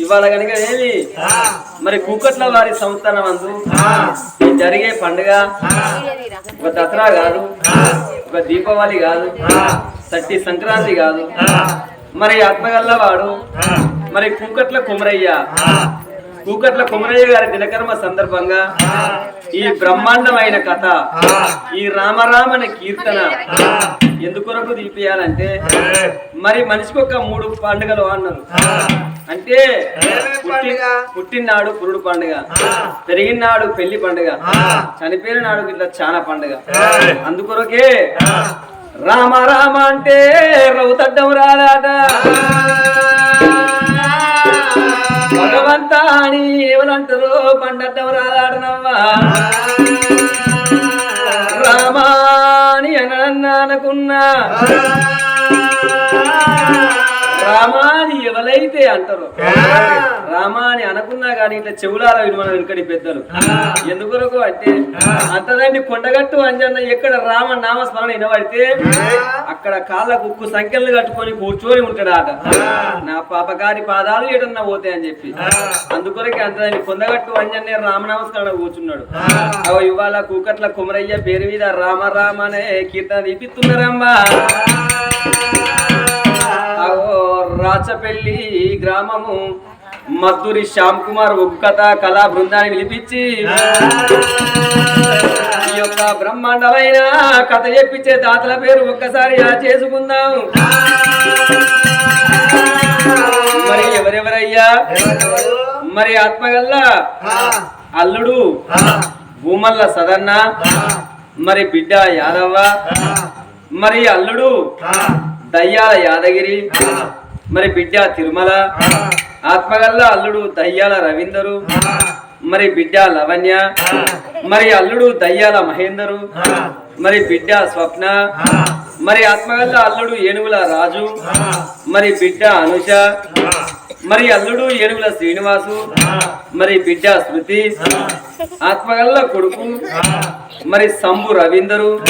ఇవాళ కనుక ఏమి మరి కూకట్ల వారి సంస్థానం అందు జరిగే పండుగ ఒక దసరా కాదు ఒక దీపావళి కాదు సట్టి సంక్రాంతి కాదు. మరి ఆత్మగల్ల వాడు మరి కూకట్ల కుమరయ్య కూకట్ల కుమరయ్య గారి దినకర్మ సందర్భంగా ఈ బ్రహ్మాండమైన కథ ఈ రామరామని కీర్తన ఎందుకొరకు తీపియాలంటే మరి మనిషికి ఒక మూడు పండుగలు అన్నారు. అంటే పుట్టినాడు పురుడు పండుగ పెరిగినాడు పెళ్ళి పండుగ చనిపోయిన నాడు ఇట్లా చాలా పండుగ. అందుకొరకే రామ రామ అంటే రౌతడ్డం రాదాట అంతా అని ఎవరంటారు పండడ్డం రాదాడనవ్వా రామాని అనుకున్నా. రామాని ఎవరైతే అంటారు. రామాని అనుకున్నా గాని ఇట్లా చెవులారా మనం వెనుకడి పెద్దలు. ఎందుకొరకు అంటే అంతదండి కొండగట్టు అంజన్న ఎక్కడ రామ నామస్మరణ వినబడితే అక్కడ కాళ్ళకు ఉక్కు సంఖ్యలు కట్టుకొని కూర్చొని ఉంటాడు ఆట నా పాపగారి పాదాలు ఏడన్నా పోతాయి అని చెప్పి. అందుకొరకే అంతదండి కొండగట్టు అంజన్నే రామనామస్మరణ కూర్చున్నాడు. అవ ఇవాళ కూకట్ల కుమరయ్య పేరు మీద రామ రామ అనే కీర్తన తీపిస్తున్నారమ్మా రాచపల్లి గ్రామము. మద్దూరి శ్యామ్ కుమార్ ఉక్కత కళా బృందాన్ని పిలిపించి ఈ యొక్క బ్రహ్మాండమైన కథ చెప్పించే తాతల పేరు ఒక్కసారి ఆ చేసుకుందాం. మరి ఎవరెవరయ్యా? మరి ఆత్మగల్ల? అల్లుడు? భూమల్ల సదన్న? మరి బిడ్డ యాదవ్వ? మరి అల్లుడు? దయ్యాల యాదగిరి? మరి బిడ్డ తిరుమల. ఆత్మగల్ల అల్లుడు దయ్యాల రవీందరు. మరి బిడ్డ లవణ్య. మరి అల్లుడు దయ్యాల మహేందరు. మరి బిడ్డ స్వప్న. మరి ఆత్మగల్ల అల్లుడు ఏనుగుల రాజు. మరి బిడ్డ అనుష. మరి అల్లుడు ఏనుగుల శ్రీనివాసు. మరి బిడ్డ శృతి. ఆత్మగల్ల కొడుకు. మరి సంబు రవీందరు.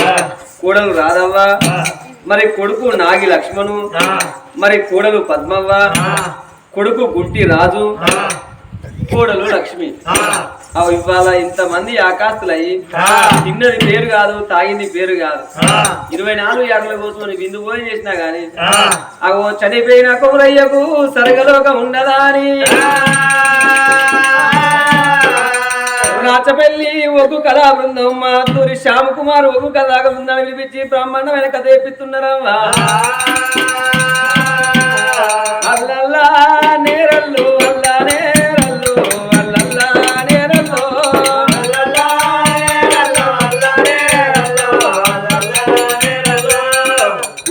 కోడలు రాధవ్వ. మరి కొడుకు నాగి లక్ష్మణు మరి కోడలు పద్మవ్వ కొడుకు గుంటి రాజు కోడలు లక్ష్మి. అవి ఇవాళ ఇంతమంది ఆకాస్తులయ్యి తిన్నది పేరు కాదు తాగింది పేరు కాదు. ఇరవై నాలుగు ఏళ్ళ కూర్చొని విందు భోజనం చేసినా గాని అగో చనిపోయిన కొమరయ్యకు సరగలోకం ఉండదా అని. రాచపల్లి ఒగ్గు కళా బృందం మాధురి శ్యామ్ కుమార్ ఒగ్గు కళా బృందాన్ని పిలిపించి బ్రహ్మాండమైన కథ చెప్పిస్తున్నారమ్మా. అల్లల్లా నేరల్లు అల్లా అల్లల్లా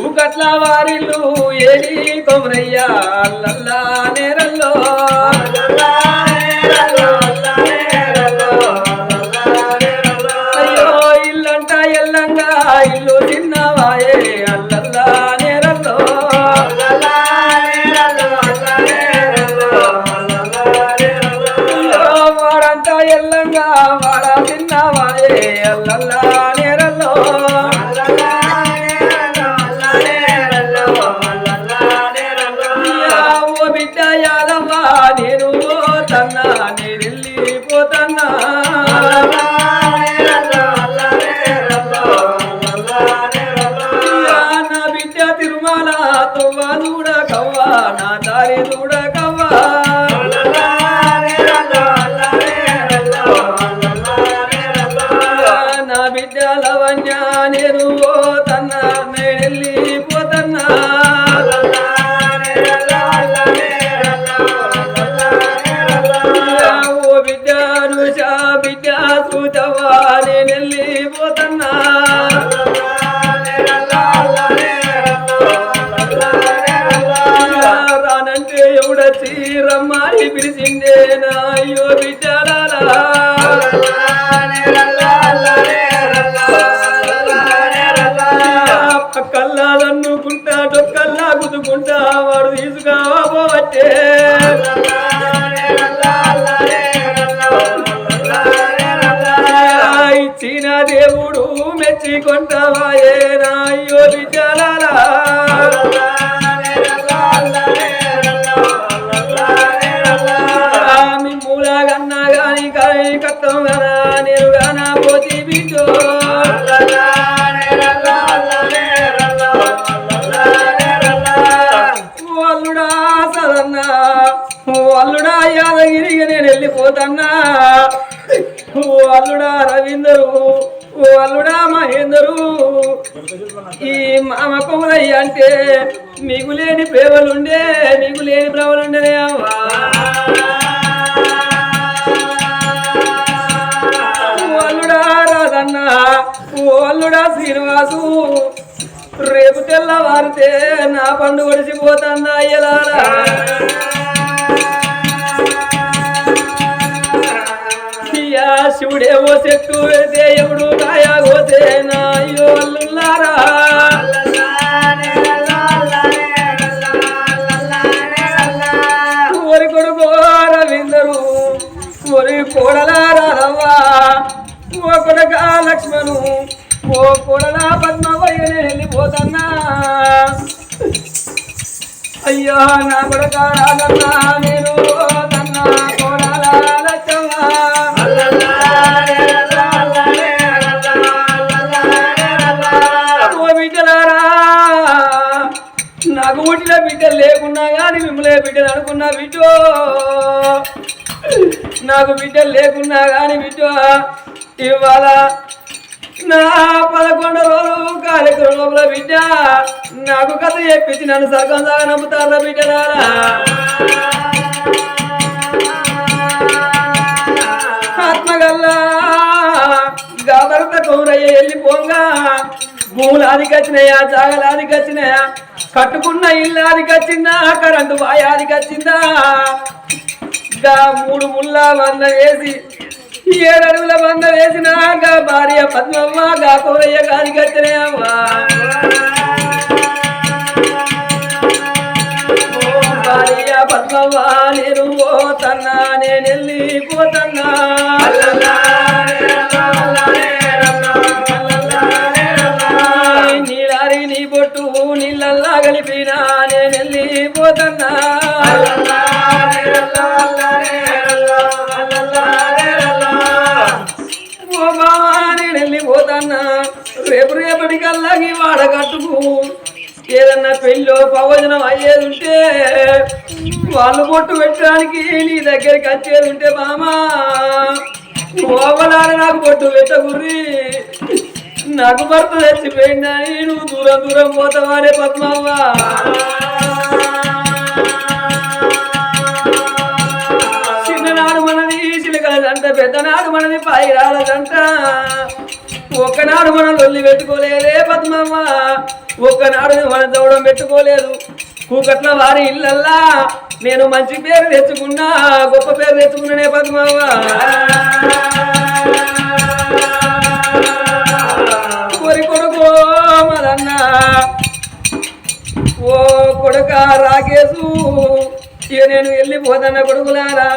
ఊకట్ల వారిల్లు ఏడి కొమరయ్య అల్లల్లా నేరల్లు బిడ్డ లవణ్య నేను పోతన్నా నేను వెళ్ళిపోతన్నా ఓ బిడ్డ రుషా బిడ్డ చూతవా నేనెళ్ళి పోతన్నా రానంటే ఎవడొచ్చి రమ్మని పిలిచిందే నా అయ్యో బిడ్డలారా. రక్తం యాదగిరిగా నేను వెళ్ళిపోతన్నా. వాళ్ళుడా రవీందరు అల్లుడా మహేందరు. ఈ మామ అంటే మిగులేని పేవలుండే ప్రేమలుండే నీకు లేని శ్రీనివాసు. రేపు తెల్లవారితే నా పండు గడిచిపోతుందా అయ్యలారా శివుడే ఓ చెట్టు వేసే ఎవడు రాయా పోతే నా అయ్యో అల్లుల్లారా? ఒరి కొడుకు రవీందరు ఒరి కోడలారా రవ్వా ఓ కొడక లక్ష్మణు ఓ కోడలా పద్మవయ్య నేను అయ్యో నా కొడక రాదన్నా నేను తన్నా కోడలా నాకు పుట్టిన బిడ్డలు లేకున్నా కానీ మిమ్మల్ని బిడ్డలు అనుకున్నా బిడ్డో. నాకు బిడ్డలు లేకున్నా కానీ బిడ్డో ఇవాళ నా పదకొండు రోజులు కార్యక్రమం లోపల బిడ్డ. నాకు కథ చెప్పించి నన్ను సర్గం సాగా నమ్ముతారా బిడ్డలారా? ఆత్మగల్లా గాబరత కౌరయ్య వెళ్ళిపోగా భూములు వచ్చినాయా జాగలు వచ్చినాయా? కట్టుకున్న ఇల్లాదికి వచ్చిందా కరెంటు బాయ్ ఆదికొచ్చిందా ఇంకా మూడు ముళ్ళ వంద వేసి ఏడు అడుగుల వంద వేసిన భార్య పద్మమ్మ గా కౌరయ్య గాదికొచ్చినాయమ్మా ఓ భార్య పద్మమ్మ నేను పోతన్నా నేను వెళ్ళిపోతన్నా నీలారి నీ బొట్టు నీళ్ళల్లా కలిపినా నేను వెళ్ళిపోతన్నా ఓ ఏదన్నా పెళ్ళో ప్రవచనం అయ్యేది ఉంటే వాళ్ళు బొట్టు పెట్టడానికి నీ దగ్గరికి వచ్చేది ఉంటే మామా. ఓవలాడ నాకు బొట్టు పెట్టగుర్రి నాకు భర్త చచ్చిపోయిందని నువ్వు దూరం దూరం పోతావానే పద్మవ్వ చిన్ననాడు మనది చిలకలదంట పెద్దనాడు మనది పైరాలదంట ఒక్కనాడు మనం లొల్లి పెట్టుకోలేదే పద్మమ్మ ఒక్కనాడు మన దౌడం పెట్టుకోలేదు. కూకట్ల వారి ఇళ్ళల్లా నేను మంచి పేరు తెచ్చుకున్నా గొప్ప పేరు తెచ్చుకున్నానే పద్మమ్మ కొరి కొడుకో మదన్న. ఓ కొడుక రాకేసు ఇక నేను వెళ్ళిపోదన్న కొడుకులారా.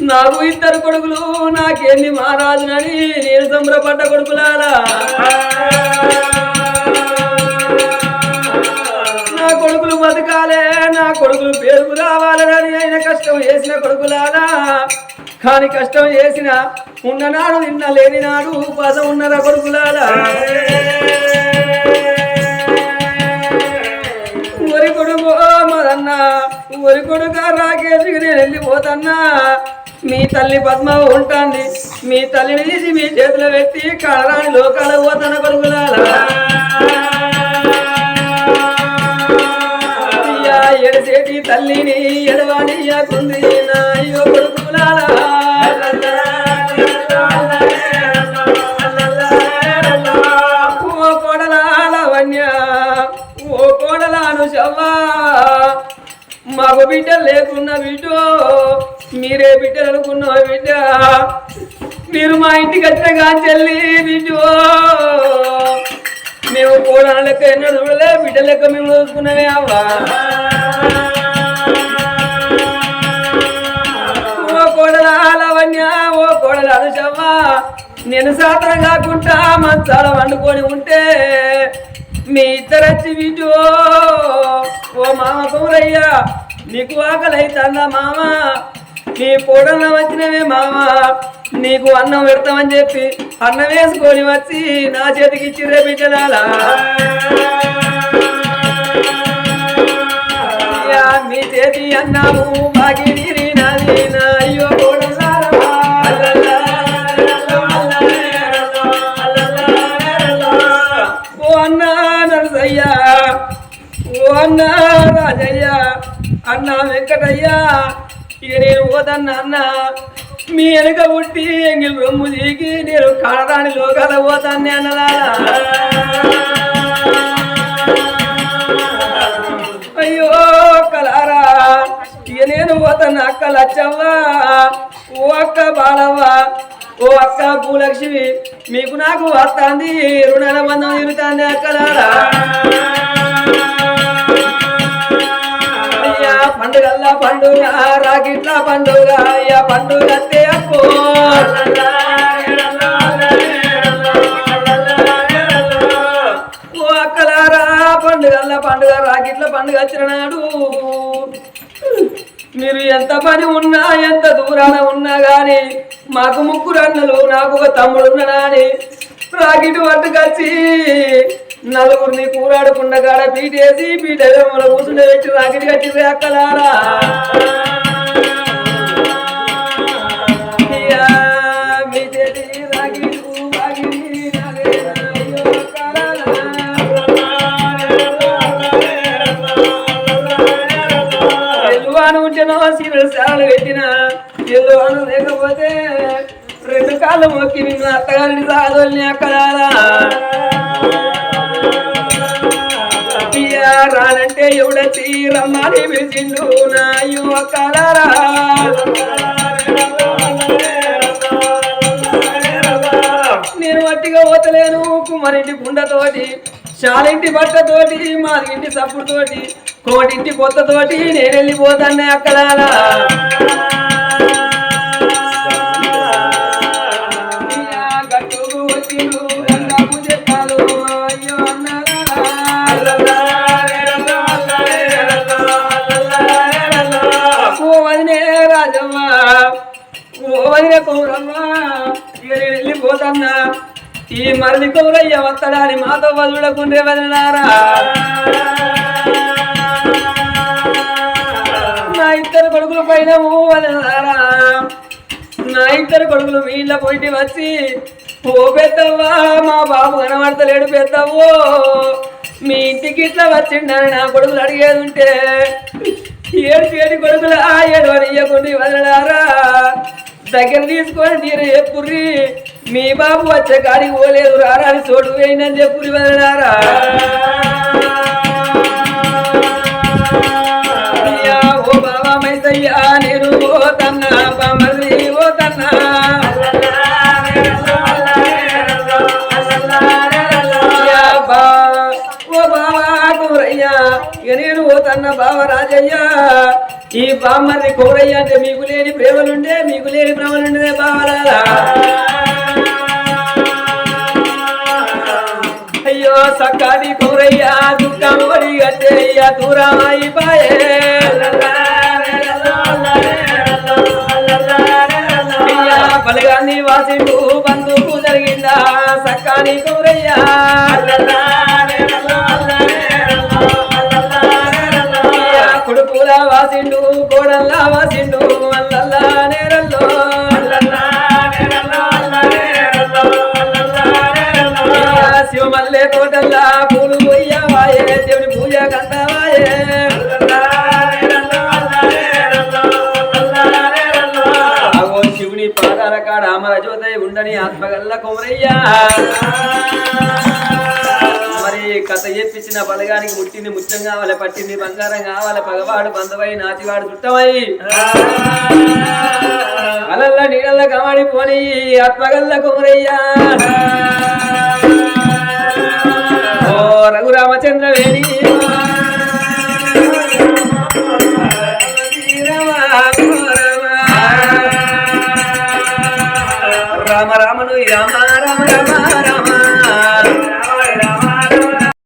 నాకు ఇద్దరు కొడుకులు నాకేంది మహారాజునని నేను సంబరపడ్డ కొడుకులారా? నా కొడుకులు బతకాలే నా కొడుకులు పేరుకు రావాలని ఆయన కష్టం చేసిన కొడుకులారా. కానీ కష్టం చేసిన ఉన్ననాడు నిన్న లేని నాడు పదం ఉన్నరా కొడుకులారా. ఒరి కొడుకు మరన్నా ఒరి కొడుక రాకేసుకి నేను వెళ్ళిపోతన్నా. మీ తల్లి పద్మ ఉంటుంది. మీ తల్లిని తీసి మీ చేతిలో పెట్టి కడరాని లోకాల పోతన కొడుకులారా ఎడసేటి తల్లిని ఎడవాణియకుంది నా బిడ్డ లేకున్న బిడ్డ మీరే బిడ్డ అనుకున్న బిడ్డ. మీరు మా ఇంటికి వచ్చిన చెల్లి బిడ్డ. మేము కూడా లెక్క ఎన్నో చూడలే బిడ్డ లెక్క మేము చూసుకున్నామే అవ్వా. ఓ కోడల లావణ్య ఓ కోడల అనుషవ్వా నేను సాతరం కాకుండా మంచాల వండుకొని ఉంటే మీ ఇద్దరచ్చి వీటో ఓ మామ కౌరయ్య నీకు ఆకలి అవుతుందా మామ నీ పొడన వచ్చినవే మామా నీకు అన్నం పెడతామని చెప్పి అన్నం వేసుకొని వచ్చి నా చేతికి ఇచ్చి బిడ్డలాలా మీ చేతి అన్నాము మాకి అయ్యో ఓ అన్నా నరసయ్యా ఓ అన్నా రాజయ్యా. అన్న వెంకటయ్య ఇక నేను పోతన్న అన్న. మీ వెనుక పుట్టి ఎంగిల్ రొమ్ము దిగి నేను కడరాని లోకాల పోతాన్ని అన్నదా అయ్యో కలారా ఇక నేను పోతాను అక్క లచ్చవ్వా. ఓ అక్క బాలవ్వ ఓ అక్క భూలక్ష్మి మీకు నాకు వస్తాంది రుణాల బంధం తిరుగుతాంది అక్కలారా అయ్యా పండుగ రాగిట్ల పండుగ అయ్యా పండుగ అత్తే అక్కలారా పండుగల్లా పండుగ రాగిట్ల పండుగ వచ్చినాడు మీరు ఎంత పని ఉన్నా ఎంత దూరాన ఉన్నా గాని మాకు ముగ్గురు అన్నలు నాకు ఒక తమ్ముడు ఉన్నాడని రాగిటి పట్టుకొచ్చి నలుగురిని కూరాడకుండా కాడ పీటేసి పీటేమల కూర్చుండే పెట్టి రాకిడి కట్టి అక్కలారా మీ చేతి రాగిటు, పెట్టిన లేకపోతే రెండు కాళ్ళు మొక్కి నిన్న అత్తగారిని సాగదోల్ని అక్కడారా రానంటే ఎవడచ్చి నా అయ్యో నేను వట్టిగా పోతలేను కుమ్మరింటి గుండతోటి చాలింటి బట్టతోటి మాదింటి సప్పుడుతోటి కోటింటి కొత్తతోటి నేను వెళ్ళిపోతాను అక్కడ గట్టుకు వచ్చిండు, రాజమ్మ. ఓ వదినే కౌరమ్మ ఇక నేను వెళ్ళిపోతన్నా ఈ మరలి కౌరయ్య వస్తాడని మాతో వదులకుండే వదిలినారా నా ఇద్దరు కొడుకుల పైన వదిలినారా నా ఇద్దరు కొడుకులు వీళ్ళ పోయి వచ్చి ఓ పెద్దవ్వా మా బాబు కనబడతలేడు పెద్దవ్వో. మీ ఇంటికి ఇట్లా వచ్చిండని నా కొడుకులు అడిగేది ఉంటే ఏడు ఏడు కొడుకులు ఆ ఏడు అని ఇయ్యకుండా వదలడారా? దగ్గర తీసుకొని నేను మీ బాబు వచ్చే కాడికి పోలేదు రారా అని చోటు వేయిందని చెప్పుర్రి వదలడారా? ఓ బాబా మైసయ్యా నేను పోతన్నా బామర్రి పోతన్నా నేను బావ రాజయ్య ఈ బామ్మని కోరయ్య అంటే మీకు లేని ప్రేమలుండే మీకు లేని ప్రేమలుండే బావలారా. అయ్యో సక్కాడి కోరయ్య దుఃఖం ఒడి గట్టయ్యా దూరమై పాయే అయ్యా బలగాన్ని బంధుకు జరిగిందా సక్కాని కూరయ్యా? కొడుకులా వాసిండు కోడల్లా వాసిండు అల్లల్లా నేరల్లో శివమల్లె తోటల్లా పూలు పోయ్యావాయే దేవుని పూజ శివుని పాదాల కాడ అమర జ్యోతై ఉండని ఆత్మగల్ల కొమరయ్యా. మరి కథ చేపించిన బలగానికి ముట్టింది ముత్యం కావాలి పట్టింది బంగారం కావాలి పగవాడు బంధవై నాచివాడు చుట్టమై అలల్ల నీళ్ళ కమాడి పోని ఆత్మగల్ల కుమరయ్యా. ఓ రఘురామచంద్ర వేణి